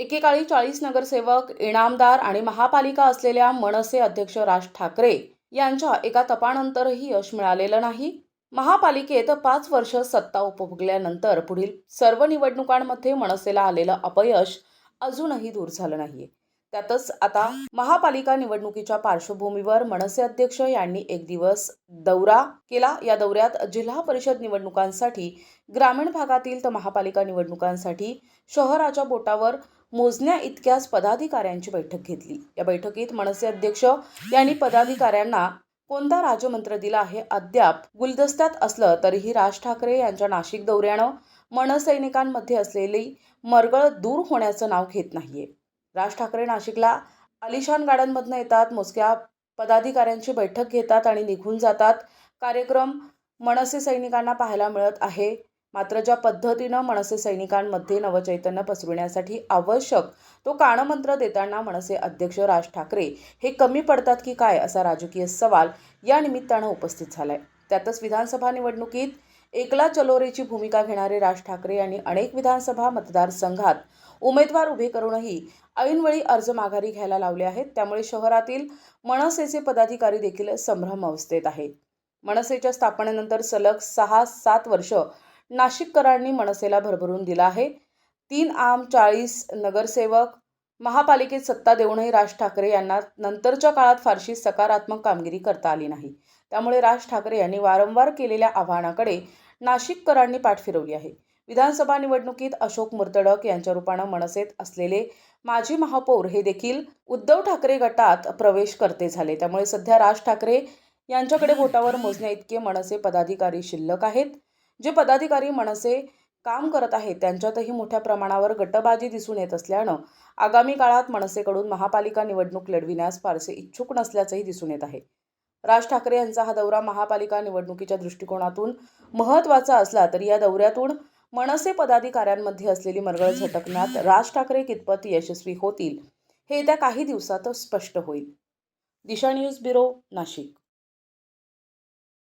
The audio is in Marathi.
एकेकाळी चाळीस नगरसेवक इनामदार आणि महापालिका असलेल्या मनसे अध्यक्ष राज ठाकरे यांच्या एका तपानंतरही यश मिळालेलं नाही. महापालिकेत पाच वर्ष सत्ता उपभोगल्यानंतर पुढील सर्व निवडणुकांमध्ये मनसेला आलेलं अपयश अजूनही दूर झालं नाहीये. त्यातच आता महापालिका निवडणुकीच्या पार्श्वभूमीवर मनसे अध्यक्ष यांनी एक दिवस दौरा केला. या दौऱ्यात जिल्हा परिषद निवडणुकांसाठी ग्रामीण भागातील तर महापालिका निवडणुकांसाठी शहराच्या बोटावर मोजण्या इतक्याच पदाधिकाऱ्यांची बैठक घेतली. या बैठकीत मनसे अध्यक्ष यांनी पदाधिकाऱ्यांना कोणता राजमंत्र दिला आहे अद्याप गुलदस्त्यात असलं तरीही राज ठाकरे यांच्या नाशिक दौऱ्यानं मनसैनिकांमध्ये असलेली मरगळ दूर होण्याचं नाव घेत नाहीये. राज ठाकरे नाशिकला आलिशान गार्डनमधनं येतात. मोजक्या पदाधिकाऱ्यांची बैठक घेतात आणि निघून जातात. कार्यक्रम मनसे सैनिकांना पाहायला मिळत आहे. मात्र ज्या पद्धतीनं मनसे सैनिकांमध्ये नवचैतन्य पसरविण्यासाठी आवश्यक तो कानमंत्र देताना मनसे अध्यक्ष राज ठाकरे हे कमी पडतात की काय असा राजकीय सवाल या निमित्तानं उपस्थित झालाय. त्यातच विधानसभा निवडणुकीत एकला चलोरेची भूमिका घेणारे राज ठाकरे यांनी अनेक विधानसभा मतदारसंघात उमेदवार उभे करूनही ऐनवेळी अर्ज माघारी घ्यायला लावले आहेत. त्यामुळे शहरातील मनसेचे पदाधिकारी देखील संभ्रम अवस्थेत आहेत. मनसेच्या स्थापनेनंतर सलग सहा सात वर्ष नाशिककरांनी मनसेला भरभरून दिला आहे. तीन आम चाळीस नगरसेवक महापालिकेत सत्ता देऊनही राज ठाकरे यांना नंतरच्या काळात फारशी सकारात्मक कामगिरी करता आली नाही. त्यामुळे राज ठाकरे यांनी वारंवार केलेल्या आव्हानाकडे नाशिककरांनी पाठ फिरवली आहे. विधानसभा निवडणुकीत अशोक मुर्तडक यांच्या रूपानं मनसेत असलेले माजी महापौर हे देखील उद्धव ठाकरे गटात प्रवेश करते झाले. त्यामुळे सध्या राज ठाकरे यांच्याकडे बोटावर मोजण्या इतके मनसे पदाधिकारी शिल्लक आहेत. जे पदाधिकारी मनसे काम करत आहेत त्यांच्यातही मोठ्या प्रमाणावर गटबाजी दिसून येत असल्यानं आगामी काळात मनसेकडून महापालिका निवडणूक लढविण्यास फारसे इच्छुक नसल्याचंही दिसून येत आहे. राज ठाकरे यांचा हा दौरा महापालिका निवडणुकीच्या दृष्टिकोनातून महत्त्वाचा असला तरी या दौऱ्यातून मनसे पदाधिकाऱ्यांमध्ये असलेली मरगळ झटकण्यात राज ठाकरे कितपत यशस्वी होतील हे येत्या काही दिवसात स्पष्ट होईल. Disha news bureau Nashik.